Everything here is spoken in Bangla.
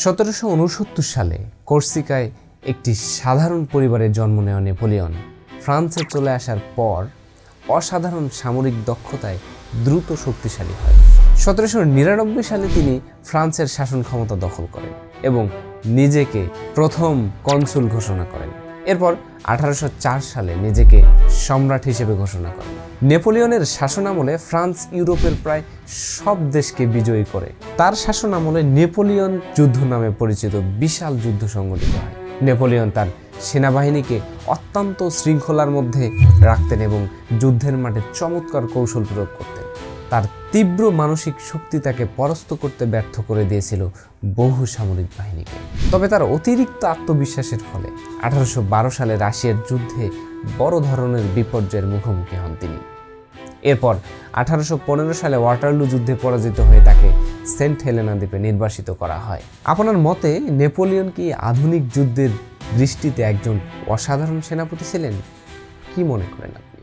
সতেরোশো উনসত্তর সালে কোর্সিকায় একটি সাধারণ পরিবারে জন্ম নেওয়া নেপোলিয়ন। ফ্রান্সে চলে আসার পর অসাধারণ সামরিক দক্ষতায় দ্রুত শক্তিশালী হয়। সতেরোশো নিরানব্বই সালে তিনি ফ্রান্সের শাসন ক্ষমতা দখল করেন এবং নিজেকে প্রথম কনসুল ঘোষণা করেন। এরপর আঠারোশো চার সালে নিজেকে সম্রাট হিসেবে ঘোষণা করেন। নেপোলিয়নের শাসনামলে ফ্রান্স ইউরোপের প্রায় সব দেশকে বিজয়ী করে। তার শাসনামলে নেপোলিয়ন যুদ্ধ নামে পরিচিত বিশাল যুদ্ধ সংগঠিত হয়। নেপোলিয়ন তার সেনাবাহিনীকে অত্যন্ত শৃঙ্খলার মধ্যে রাখতেন এবং যুদ্ধের মাঠে চমৎকার কৌশল প্রয়োগ করতেন। তার তীব্র মানসিক শক্তি তাকে পরাস্ত করতে ব্যর্থ করে দিয়েছিল বহু সামরিক বাহিনীকে। তবে তার অতিরিক্ত আত্মবিশ্বাসের ফলে আঠারোশো বারো সালে রাশিয়ার যুদ্ধে বড় ধরনের বিপর্যয়ের মুখোমুখি হন তিনি। এরপর আঠারোশো পনেরো সালে ওয়াটারলু যুদ্ধে পরাজিত হয়ে তাকে সেন্ট হেলেনা দ্বীপে নির্বাসিত করা হয়। আপনার মতে নেপোলিয়ন কি আধুনিক যুদ্ধের দৃষ্টিতে একজন অসাধারণ সেনাপতি ছিলেন? কি মনে করেন আপনি?